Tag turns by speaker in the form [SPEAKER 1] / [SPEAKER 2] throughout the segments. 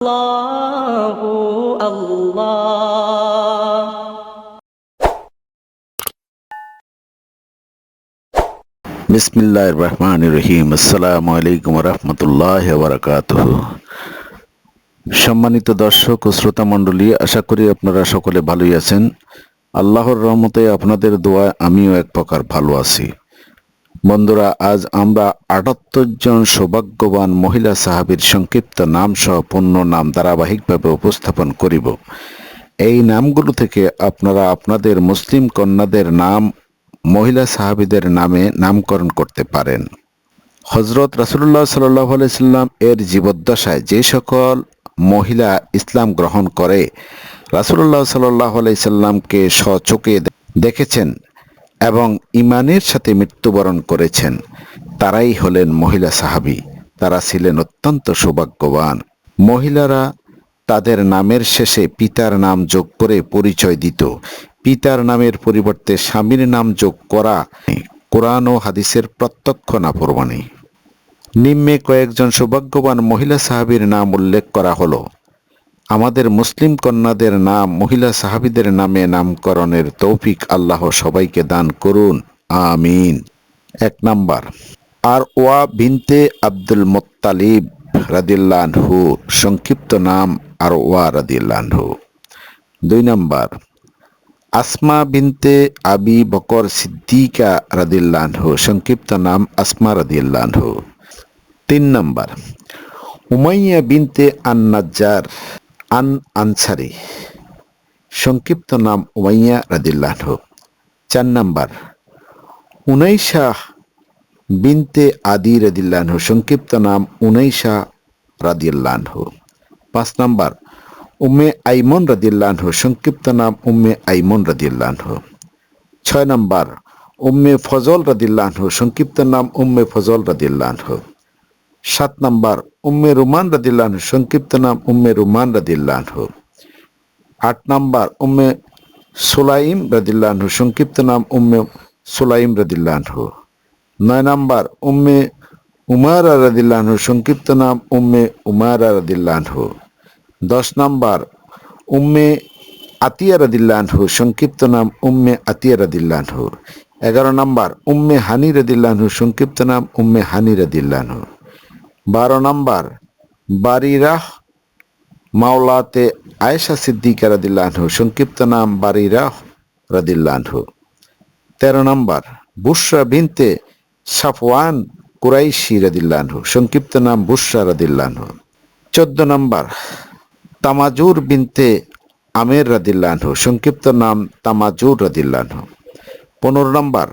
[SPEAKER 1] الله الله
[SPEAKER 2] বিসমিল্লাহ রহমান রহিম আসসালামু আলাইকুম রহমতুল্লাহ বারাকাত সম্মানিত দর্শক ও শ্রোতা মণ্ডলী আশা করি আপনারা সকলে ভালোই আছেন আল্লাহর রহমতে আপনাদের দোয়ায় আমিও এক প্রকার ভালো আছি বন্ধুরা, আজ আমরা আটাত্তর জন সৌভাগ্যবান মহিলা সাহাবীর সংক্ষিপ্ত নাম সহ পূর্ণ নাম ধারাবাহিকভাবে উপস্থাপন করিব। এই নামগুলো থেকে আপনারা আপনাদের মুসলিম কন্যাদের নাম, মহিলা সাহাবীদের নামে নামকরণ করতে পারেন। হজরত রাসুল্লাহ সাল্লাহ সাল্লাম এর জীবদ্দশায় যে সকল মহিলা ইসলাম গ্রহণ করে রাসুল্লাহ সাল্লাহ সাল্লামকে স্বচোখে দেখেছেন। এবং ইমানের সাথে মৃত্যুবরণ করেছেন। তারাই হলেন মহিলা সাহাবী। তারা ছিলেন অত্যন্ত সৌভাগ্যবান। মহিলারা তাদের নামের শেষে পিতার নাম যোগ করে পরিচয় দিত। পিতার নামের পরিবর্তে স্বামীর নাম যোগ করা কোরআন ও হাদিসের প্রত্যক্ষ না নাফরমানি। নিম্নে কয়েকজন সৌভাগ্যবান মহিলা সাহাবীর নাম উল্লেখ করা হলো। আমাদের মুসলিম কন্যাদের নাম, মহিলা সাহাবিদের নামে নামকরণের তৌফিক আল্লাহ সবাইকে দান করুন। আমিন। এক নাম্বার আর ওয়া বিনতে আব্দুল মোত্তালিব রাদিল্লাহু সংক্ষিপ্ত নাম আর ওয়া রাদিল্লাহু দুই নাম্বার, আসমা বিনতে আবি বকর সিদ্দিকা রাদিল্লাহু সংক্ষিপ্ত নাম আসমা রাদিল্লাহু তিন নাম্বার, উমাইয়া বিনতে আন্নাজ্জার আন আনসারি। সংক্ষিপ্ত নাম উমাইয়া রাদিল্লাহু চার নাম্বার, উনাইশা বিনতে আদি রাদিল্লাহু সংক্ষিপ্ত নাম উনাইশা রাদিল্লাহু পাঁচ নাম্বার, উম্মে আইমন রাদিল্লাহু সংক্ষিপ্ত নাম উম্মে আইমন রাদিল্লাহু ছয় নাম্বার, উম্মে ফজল রাদিল্লাহু সংক্ষিপ্ত নাম উম্মে ফজল রাদিল্লাহু সাত নাম্বার উম্মে রুমান রাদিল্লাহু সংক্ষিপ্ত নাম উম্মে রুমান রাদিল্লাহু আট নাম্বার, উম্মে সুলাইম রাদিল্লাহু সংক্ষিপ্ত নাম উম্মে সুলাইম রাদিল্লাহু নয় নাম্বার, উম্মে উমারা রাদিল্লাহু সংক্ষিপ্ত নাম উম্মে উমারা রাদিল্লাহু দশ নাম্বার, উম্মে আতিয়া রাদিল্লাহু সংক্ষিপ্ত নাম উম্মে আতিয়া রাদিল্লাহু এগারো নাম্বার, উম্মে হানি রাদিল্লাহু সংক্ষিপ্ত নাম উম্মে হানি রাদিল্লাহু বারো নাম্বার বারিরাহ মাওলাতে আয়েশা সিদ্দিকা রাদিল্লাহু সংক্ষিপ্ত নাম বারিরাহ রাদিল্লাহু তেরো নাম্বার, বুশরা বিনতে সাফওয়ান কুরাইশি রাদিল্লাহু সংক্ষিপ্ত নাম বুশরা রাদিল্লাহু চোদ্দ নম্বর, তামাজুর বিনতে আমের রাদিল্লাহু সংক্ষিপ্ত নাম তামাজুর রাদিল্লাহু পনেরো নম্বর,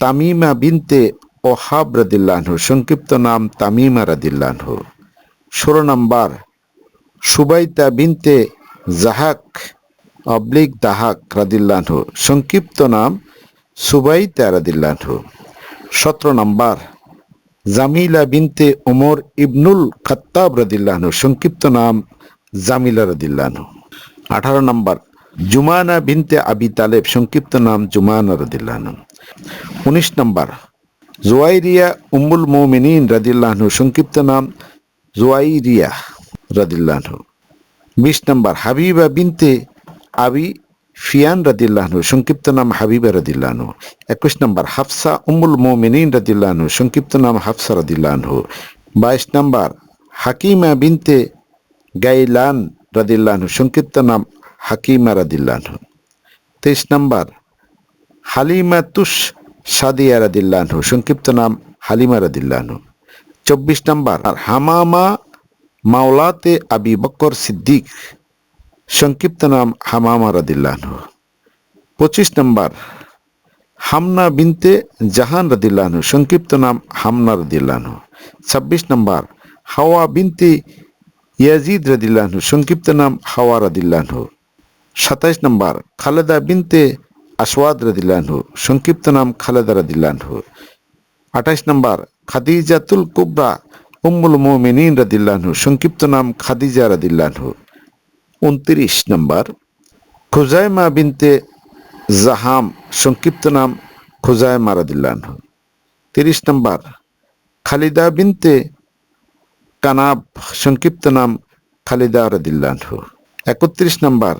[SPEAKER 2] তামিমা বিনতে ওহাব রাদিল্লাহু সংক্ষিপ্ত নাম তামিমা রাদিল্লাহু ষোলো নম্বর সুবাইতা বিনতে জাহাক অবলিক দাহাক রাদিল্লাহু সংক্ষিপ্ত নাম সুবাইতা রাদিল্লাহু সতেরো নম্বর, জামিলা বিনতে ওমর ইবনুল খত্তাব রাদিল্লাহু সংক্ষিপ্ত নাম জামিলা রাদিল্লাহু আঠারো নম্বর, জুমানা বিনতে আবি তালেব, সংক্ষিপ্ত নাম জুমানা রাদিল্লাহু উনিশ নম্বর জুয়াইরিয়া উম্মুল মোমিনিন রাদিল্লাহু সংক্ষিপ্ত নাম জুয়াইরিয়া রাদিল্লাহু বিশ নম্বর, হাবিবা বিনতে আবি ফিয়ান রাদিল্লাহু সংক্ষিপ্ত নাম হাবিবা রাদিল্লাহু একুশ নম্বর, হাফসা উম্মুল মোমিনিন রাদিল্লাহু সংক্ষিপ্ত নাম হাফসা রাদিল্লাহু বাইশ নম্বর, হাকিমা বিনতে গাইলান রাদিল্লাহু সংক্ষিপ্ত নাম হাকিমা রাদিল্লাহু তেইশ নম্বর হালিমা তুষ সাদিয়া রাদিল্লাহু সংক্ষিপ্ত নাম হালিমা রাদিল্লাহু চব্বিশ নম্বর আর হামামা মাওলাতে আবি বকর সিদ্দিক, সংক্ষিপ্ত নাম হামামা রাদিল্লাহু পঁচিশ নম্বর, হামনা বিনতে জাহান রাদিল্লাহু সংক্ষিপ্ত নাম হামনা রাদিল্লাহু ছাব্বিশ নম্বর, হাওয়া বিনতে ইয়াজিদ রাদিল্লাহু সংক্ষিপ্ত নাম হাওয়া রাদিল্লাহু সাতাইশ নম্বর, খালেদা বিনতে আসওয়াদ রাদিল্লাহু সংক্ষিপ্ত নাম খালেদা রাদিল্লাহু আঠাইশ নম্বর, খাদিজাতুল কুবরা, উম্মুল মোমিনিন রাদিল্লাহু সংক্ষিপ্ত নাম খাদিজা রাদিল্লাহু উনত্রিশ নম্বর, খুজাইমা বিনতে জাহাম, সংক্ষিপ্ত নাম খুজাইমা রাদিল্লাহু তিরিশ নম্বর, খালিদা বিনতে কানাব, সংক্ষিপ্ত নাম খালিদা রদিল্লাহু একত্রিশ নম্বর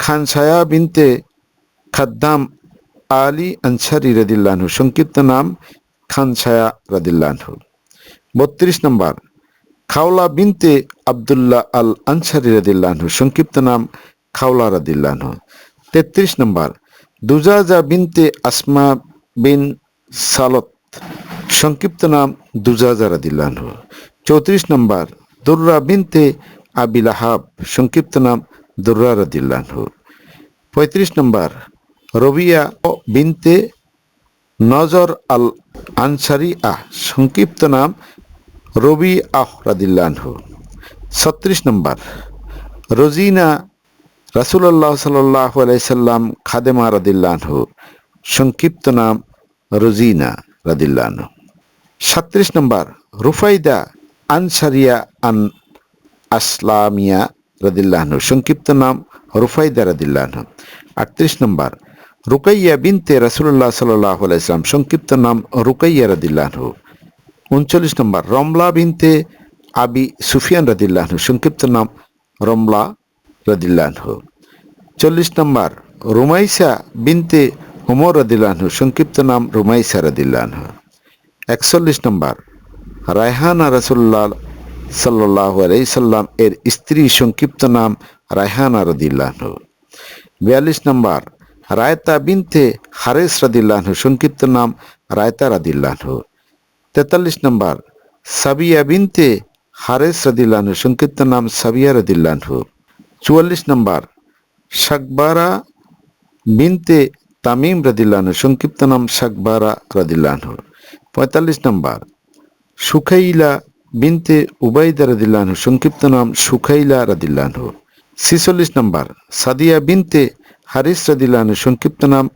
[SPEAKER 2] খান ছায়া বিনতে খাদ্দাম আলী আনসারি রদিল্লাহু সংক্ষিপ্ত নাম খান ছায়া রদিল্লাহু বত্রিশ নম্বর, খাওলা বিনতে আবদুল্লাহ আল আনসারি রদিল্লাহু সংক্ষিপ্ত নাম খাওলা রদিল্লাহু তেত্রিশ নম্বর, দুজাজা বিনতে আসমা বিন সালত, সংক্ষিপ্ত নাম দুজাজা রদিল্লাহু চৌত্রিশ নম্বর, দুর্রা বিনতে আবিল আহাব সংক্ষিপ্ত নাম দুর্রা রদিল্লাহু পঁয়ত্রিশ নম্বর রবিয়া বিনতে নজর আল আনসারি আহ সংক্ষিপ্ত নাম রবি আহ রাদিল্লাহু ছত্রিশ নম্বর, রোজিনা রাসুল্লাহ সাল্লাহ আলাইসাল্লাম খাদেমা রাদিল্লাহু সংক্ষিপ্ত নাম রোজিনা রাদিল্লাহু সাত্রিশ নম্বর, রুফাইদা আনসারিয়া আন আসলামিয়া রাদিল্লাহনু সংক্ষিপ্ত নাম রুফাইদা রাদিল্লাহনু আটত্রিশ নম্বর রুকাইয়া বিনতে রাসুল্লাহ সাল্লাহ আলাইসলাম সংক্ষিপ্ত নাম রুকাইয়া রাদিল্লাহনু উনচল্লিশ নম্বর, রমলা বিনতে আবি সুফিয়ান রাদিল্লাহনু সংক্ষিপ্ত নাম রমলা রাদিল্লাহনু চল্লিশ নম্বর, রুমাইসা বিনতে উমর রাদিল্লাহনু সংক্ষিপ্ত নাম রুমাইসা রাদিল্লাহনু একচল্লিশ নম্বর, রায়হানা রাসুল্লাহ সাল্লাহ আলাইসাল্লাম এর স্ত্রী সংক্ষিপ্ত নাম রায়হানা রদিল্লাহনু বিয়াল্লিশ নম্বর রায়তা বিনতে হারেস রদিল্লাহনু সংক্ষিপ্ত নাম রায়তা রদিল্লাহনু তেতাল্লিশ নম্বর, সাবিয়া বিনতে হারেস রদিল্লাহনু সংক্ষিপ্ত নাম সাবিয়া রদিল্লাহনু চুয়াল্লিশ নম্বর, শাকবারা বিনতে তামিম রদিল্লাহনু সংক্ষিপ্ত নাম শাকবারা রদিল্লাহনু পঁয়তাল্লিশ নম্বর, সুখাইলা বিনতে উবাইদা রদিল্লাহনু সংক্ষিপ্ত নাম সুখাইলা রদিল্লাহনু ছিচল্লিশ নম্বর, সাদিয়া বিনতে হারিস রদিল্লাহনু সংক্ষিপ্ত নাম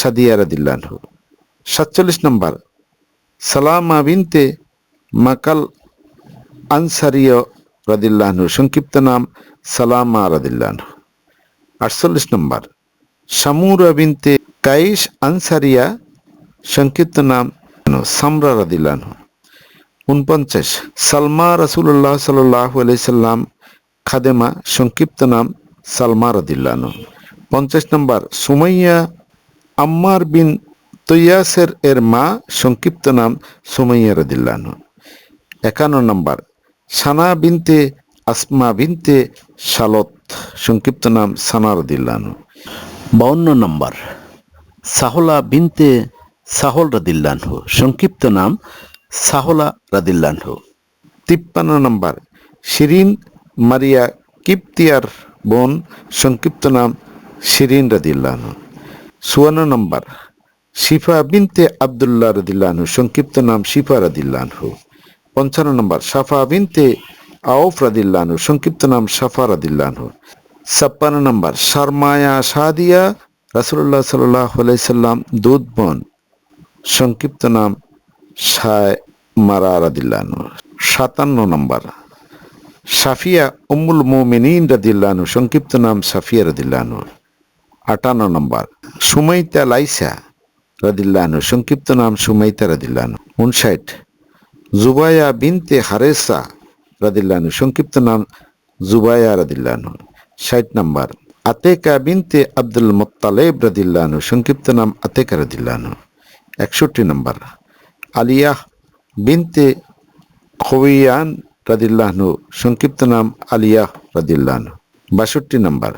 [SPEAKER 2] সাদিয়া রদিল্লাহনু সাতচল্লিশ নম্বর, সালামা বিনতে মাকাল আনসারিয় রদিল্লাহনু সংক্ষিপ্ত নাম সালামা রদিল্লাহনু আটচল্লিশ নম্বর, সামুরা বিনতে কাইশ আনসারিয়া, সংক্ষিপ্ত নাম সামরা রদিল্লাহনু উনপঞ্চাশ, সালমা রাসুল্লাহ সাল্লাহ আলাইসাল্লাম খাদেমা, সংক্ষিপ্ত নাম সালমা রদিল্লাহনু পঞ্চাশ নম্বর, সুমাইয়া আম্মার বিন তৈয়াসের এর মা, সংক্ষিপ্ত নাম সুমাইয়া রদিল্লাহনু একান্ন নম্বর, সানা বিনতে আসমা বিনতে শালত, সংক্ষিপ্ত নাম সানা রদিল্লাহনু বাউন্ন নম্বর, সাহলা বিনতে সাহল রদিল্লাহু সংক্ষিপ্ত নাম সাহলা রাদিল্লাহু তিপ্পান্ন নম্বর, শিরিন মারিয়া কিপ্তিয়ার বোন, সংক্ষিপ্ত নাম শিরিন রদিল্লাহু চুয়ান্ন নম্বর, শিফা বিনতে আবদুল্লাহ রদিল্লাহু সংক্ষিপ্ত নাম শিফা রদিল্লাহু পঞ্চান্ন নম্বর সাফা বিনতে আউফ রাদিল্লাহু সংক্ষিপ্ত নাম সাফা রাদিল্লাহু ছাপ্পান্ন নম্বর, শর্মায়া সাদিয়া রাসুল্লাহ সাল্লাহ সাল্লাম, দুধ বন। সংক্ষিপ্ত নাম শায় মারা রাদিল্লাহু সাতান্ন নম্বর সাফিয়া উম্মুল মোমিনিন রাদিল্লাহু সংক্ষিপ্ত নাম সাফিয়া রাদিল্লাহু আটান্ন নম্বর, সুমাইতা লাইসা রাদিল্লাহু সংক্ষিপ্ত নাম সুমাইতা রাদিল্লাহু উনষাট জুবায়া বিনতে হারেসা রাদিল্লাহু সংক্ষিপ্ত নাম জুবায়া রাদিল্লাহু ষাট নম্বর, আতেকা বিনতে আব্দুল মোত্তালেব রাদিল্লাহু সংক্ষিপ্ত নাম আতেকা রাদিল্লাহু একষট্টি নম্বর আলিয়াহ বিনতে খবিয়ান রাদিল্লাহনু সংক্ষিপ্ত নাম আলিয়াহ রাদিল্লাহনু বাষট্টি নম্বর,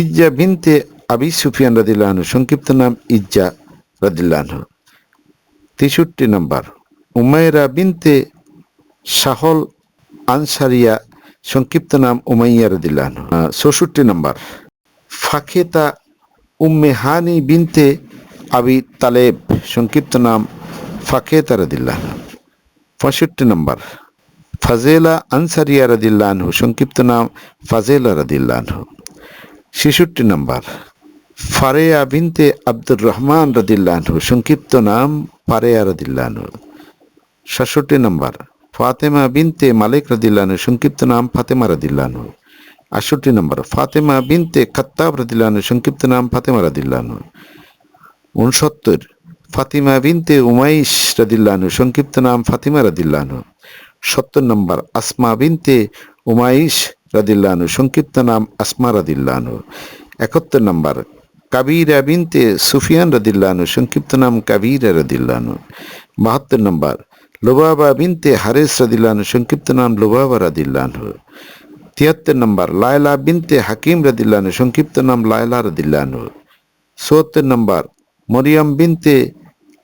[SPEAKER 2] ইজ্জা বিনতে আবি সুফিয়ান রাদিল্লাহনু সংক্ষিপ্ত নাম ইজ্জা রাদিল্লাহনু তেষট্টি নম্বর উমায়রা বিনতে শাহল আনসারিয়া, সংক্ষিপ্ত নাম উমাইয়া রাদিল্লাহনু চৌষট্টি নম্বর ফাখেতা উম্মে হানি বিনতে আবি তালেব, সংক্ষিপ্ত নাম ফাখেতা রাদিল্লাহনু পঁয়ষট্টি নম্বর, ফাজেলা আনসারিয়া রাদিল্লাহু সংক্ষিপ্ত নাম ফাজেলা রাদিল্লাহু ছেষট্টি নম্বর ফারেয়া বিনতে আব্দুর রহমান রাদিল্লাহু সংক্ষিপ্ত নাম ফারেয়া রাদিল্লাহু সাতষট্টি নম্বর, ফাতেমা বিনতে মালিক রাদিল্লাহু সংক্ষিপ্ত নাম ফাতেমা রাদিল্লাহু আটষট্টি নম্বর, ফাতেমা বিনতে খত্তাব রাদিল্লাহু সংক্ষিপ্ত নাম ফাতেমা রাদিল্লাহু উনসত্তর, ফাতিমা বিনতে উমাইশ রাদিল্লাহু সংক্ষিপ্ত নাম ফাতিমা রাদিল্লাহু সত্তর নম্বর, আসমা বিনতে উমাইশ রাদিল্লানু সংক্ষিপ্ত নাম আসমা রাদিল্লানু একাত্তর নম্বর কাবিরা বিনতে সুফিয়ান রাদিল্লানু সংক্ষিপ্ত নাম কাবিরা রাদিল্লানু বাহাত্তর নম্বর, লুবাবা বিনতে হারেস রাদিল্লানু সংক্ষিপ্ত নাম লুবাবা রাদিল্লানু তিয়াত্তর নম্বর, লায়লা বিনতে হাকিম রাদিল্লানু সংক্ষিপ্ত নাম লায়লা রাদিল্লানু চুয়াত্তর নম্বর, মরিয়ম বিনতে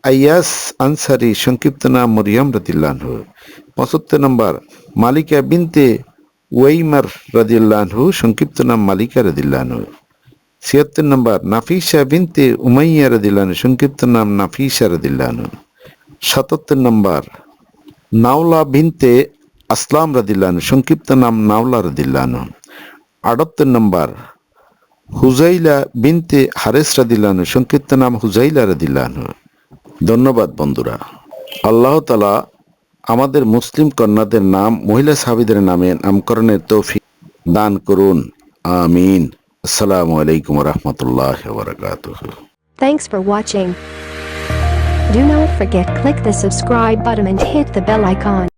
[SPEAKER 2] আয়াস আনসারি, সংক্ষিপ্ত নাম মরিয়ম রাদিল্লানহু পঁচাত্তর নম্বর, মালিকা বিনতে ওয়াইমার রাদিল্লানহু সংক্ষিপ্ত নাম মালিকা রাদিল্লানহু ছিয়াত্তর নম্বর, নাফিসা বিনতে উমাইয়া রাদিল্লানু সংক্ষিপ্ত নাম নাফিসা রাদিল্লানু সাতাত্তর নম্বর, নাওলা বিনতে আসলাম রাদিল্লানু সংক্ষিপ্ত নাম নাওলা রাদিল্লানু আটাত্তর নম্বর, হুজাইলা বিনতে হারেস রাদিল্লানু সংক্ষিপ্ত নাম হুজাইলা রাদিল্লানু ধন্যবাদ বন্ধুরা। আল্লাহ তালা আমাদের মুসলিম কন্যাদের নাম, মহিলা সাহাবিদের নামে নামকরণের তৌফিক দান করুন। আমিন। আসসালামু আলাইকুম রহমতুল্লাহ বারকাতুহ
[SPEAKER 1] Thanks for watching. Do not forget click the subscribe button and hit the bell icon.